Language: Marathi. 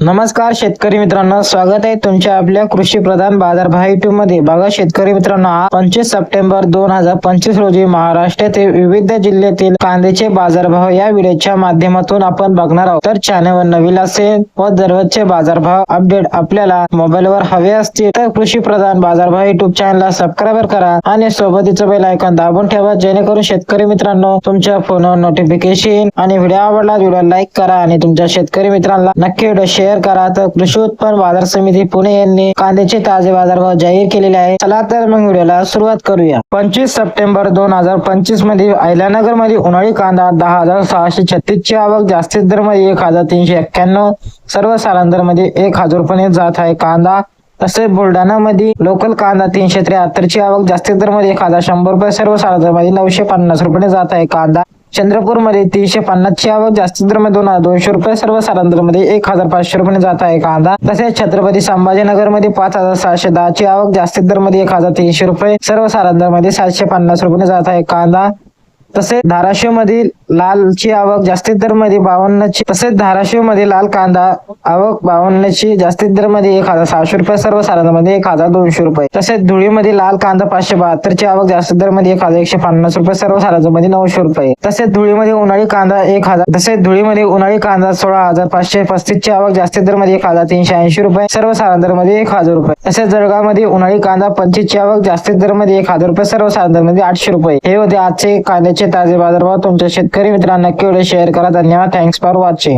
नमस्कार शेतकरी मित्रांनो. स्वागत आहे तुमच्या आपल्या कृषी प्रधान बाजारभाव युट्यूबमध्ये. बघा शेतकरी मित्रांनो पंचवीस सप्टेंबर दोन हजार पंचवीस रोजी महाराष्ट्रातील विविध जिल्ह्यातील कांद्याचे बाजारभाव या व्हिडिओच्या माध्यमातून आपण बघणार आहोत. तर चॅनलवर नवीन असेल व दररोजचे बाजारभाव अपडेट आपल्याला मोबाईलवर हवे असतील तर कृषी प्रधान बाजारभाव युट्यूब चॅनलला सबस्क्राईब करा आणि सोबतीचं बेल आयकॉन दाबून ठेवा जेणेकरून शेतकरी मित्रांनो तुमच्या फोनवर नोटिफिकेशन आणि व्हिडिओ आवडला व्हिडिओ लाईक करा आणि तुमच्या शेतकरी मित्रांना नक्की व्हिडिओ शेअर करा. तर कृषी उत्पन्न बाजार समिती पुणे यांनी कांद्याचे ताजे बाजारभाव जाहीर केलेले आहे. चला तर मग व्हिडिओला सुरुवात करूया. पंचवीस सप्टेंबर दोन हजार पंचवीसमध्ये अहिल्यानगरमध्ये उन्हाळी कांदा दहा हजार सहाशे छत्तीस ची आवक जास्तीत दरमध्ये एक हजार तीनशे एक्क्याण्णव. सर्व सालांतरमध्ये एक हजार रुपये जात आहे कांदा. तसेच बुलढाणा मध्ये लोकल कांदा तीनशे त्र्याहत्तर ची आवक जास्तीत दरमध्ये एक हजार शंभर रुपये सर्व सालांतरमध्ये नऊशे पन्नास रुपये जात आहे कांदा. चंद्रपूरमध्ये तीनशे पन्नासची आवक जास्तीत दर दोन हजार दोनशे रुपये सर्व दर एक हजार पाचशे रुपये जात आहे कांदा. तसेच छत्रपती संभाजीनगरमध्ये पाच हजार सहाशे दहाची आवक जास्तीत दरमध्ये एक हजार तीनशे रुपये सर्व दर सातशे पन्नास रुपये जात आहे कांदा. तसेच धाराशिव मधील लालची आवक जास्तीत दरमध्ये तसेच धाराशिवमध्ये लाल कांदा आवक बावन्न ची जास्तीत दरमध्ये एक हजार सहाशे रुपये सर्वसाधारणमध्ये एक हजार दोनशे रुपये. तसेच धुळीमध्ये लाल कांदा पाचशे बहात्तरची आवक जास्तीत दरमध्ये एक हजार एकशे पन्नास रुपये सर्वसाधारणमध्ये नऊशे रुपये. तसेच धुळीमध्ये उन्हाळी कांदा एक हजार तसेच धुळीमध्ये उन्हाळी कांदा सोळा हजार पाचशे पस्तीस ची आवक जास्तीत दरमध्ये एक हजार तीनशे ऐंशी रुपये सर्व दर एक हजार रुपये. तसेच जळगावमध्ये उन्हाळी कांदा पंचवीस ची आवक जास्तीत दरमध्ये एक हजार रुपये सर्व दर आठशे रुपये. हे होते आजचे कांद्याचे ताजे बाजारभाव. तुमच्या शेतकरी शेतकरी मित्रांना नक्की व्हिडिओ शेअर करा. धन्यवाद. Thanks for watching